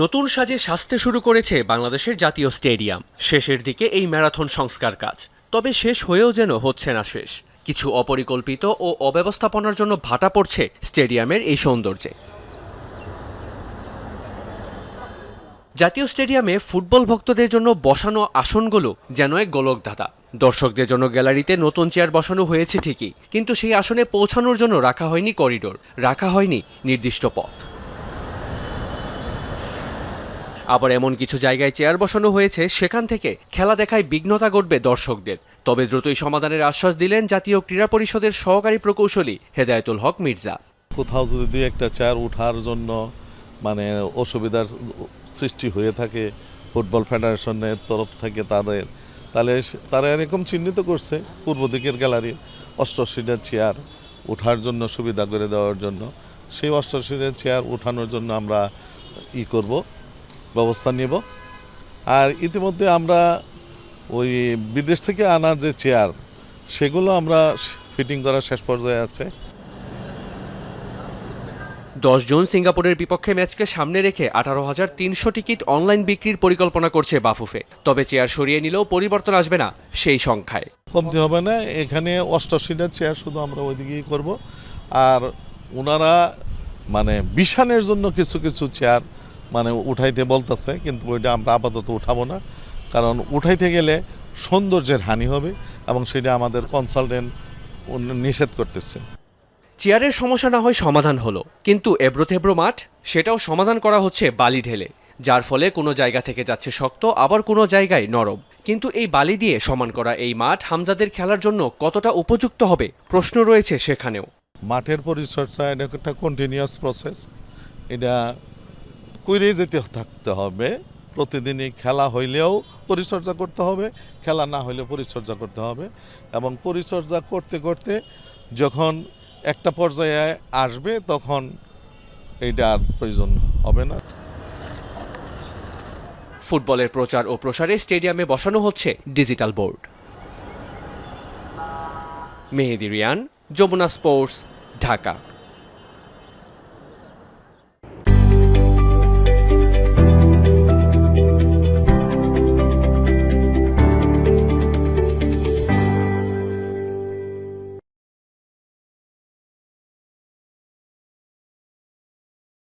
নতুন সাজে সাজতে শুরু করেছে বাংলাদেশের জাতীয় স্টেডিয়াম। শেষের দিকে এই ম্যারাথন সংস্কার কাজ। তবে শেষ হয়েও যেন হচ্ছে না শেষ। কিছু অপরিকল্পিত ও অব্যবস্থাপনার জন্য ভাটা পড়ছে স্টেডিয়ামের এই সৌন্দর্যে। জাতীয় স্টেডিয়ামে ফুটবল ভক্তদের জন্য বসানো আসনগুলো যেন এক গোলকধাঁধা। দর্শকদের জন্য গ্যালারিতে নতুন চেয়ার বসানো হয়েছে ঠিকই, কিন্তু সেই আসনে পৌঁছানোর জন্য রাখা হয়নি করিডোর। রাখা হয়নি নির্দিষ্ট পথ। আবার এমন কিছু জায়গায় চেয়ার বসানো হয়েছে, সেখান থেকে খেলা দেখায় বিঘ্নতা ঘটবে দর্শকদের। তবে দ্রুতই সমাধানের আশ্বাস দিলেন জাতীয় ক্রীড়া পরিষদের সহকারী প্রকৌশলী হেদায়েতুল হক মির্জা। কোথাও যদি দুই একটা চেয়ার ওঠার জন্য মানে অসুবিধার সৃষ্টি হয়ে থাকে ফুটবল ফেডারেশনের তরফ থেকে তাদের, তাহলে তারা এরকম চিহ্নিত করছে পূর্ব দিকের গ্যালারির অষ্টশিটের চেয়ার ওঠার জন্য, সুবিধা করে দেওয়ার জন্য। সেই অষ্টশিটের চেয়ার ওঠানোর জন্য আমরা ই করব। ব্যবস্থা নেব। আর ইতিমধ্যে আমরা ওই বিদেশ থেকে আনা যে চেয়ার সেগুলো আমরা ফিটিং করার শেষ পর্যায়ে আছে। দশ জুন সিঙ্গাপুরের বিপক্ষে ম্যাচকে সামনে রেখে আঠারো হাজার তিনশো টিকিট অনলাইন বিক্রির পরিকল্পনা করছে বাফুফে। তবে চেয়ার সরিয়ে নিলেও পরিবর্তন আসবে না সেই সংখ্যায়। কমতি হবে না এখানে অষ্টাশিটা চেয়ার শুধু আমরা ওইদিকেই করব। আর ওনারা মানে বিশানের জন্য কিছু কিছু চেয়ার মানে উঠাইতে বলতেছে কিন্তু ওইটা আমরা আপাতত উঠাবো না। কারণ উঠাইতে গেলে সৌন্দর্যের হানি হবে এবং সেটা আমাদের কনসালটেন্ট নিষেধ করতেছে। চেয়ারের সমস্যা না হয় সমাধান হলো কিন্তু এবড়োথেবড়ো মাঠ সেটাও সমাধান করা হচ্ছে বালি ঢেলে যার ফলে কোনো জায়গা থেকে যাচ্ছে শক্ত আবার কোনো জায়গায় নরম। কিন্তু এই বালি দিয়ে সমান করা এই মাঠ হামজাদের খেলার জন্য কতটা উপযুক্ত হবে প্রশ্ন রয়েছে সেখানেও। মাঠের পরিচর্যা এটা একটা কন্টিনিউয়াস প্রসেস এটা কইরেই যেতে থাকতে হবে। প্রতিদিনই খেলা হইলেও পরিচর্যা করতে হবে, খেলা না হইলেও পরিচর্যা করতে হবে এবং পরিচর্যা করতে করতে যখন একটা পর্যায়ে আসবে তখন এইটা আর প্রয়োজন হবে না। ফুটবলের প্রচার ও প্রসারে স্টেডিয়ামে বসানো হচ্ছে digital board. Mehedi Riyan, Jamuna sports, Dhaka.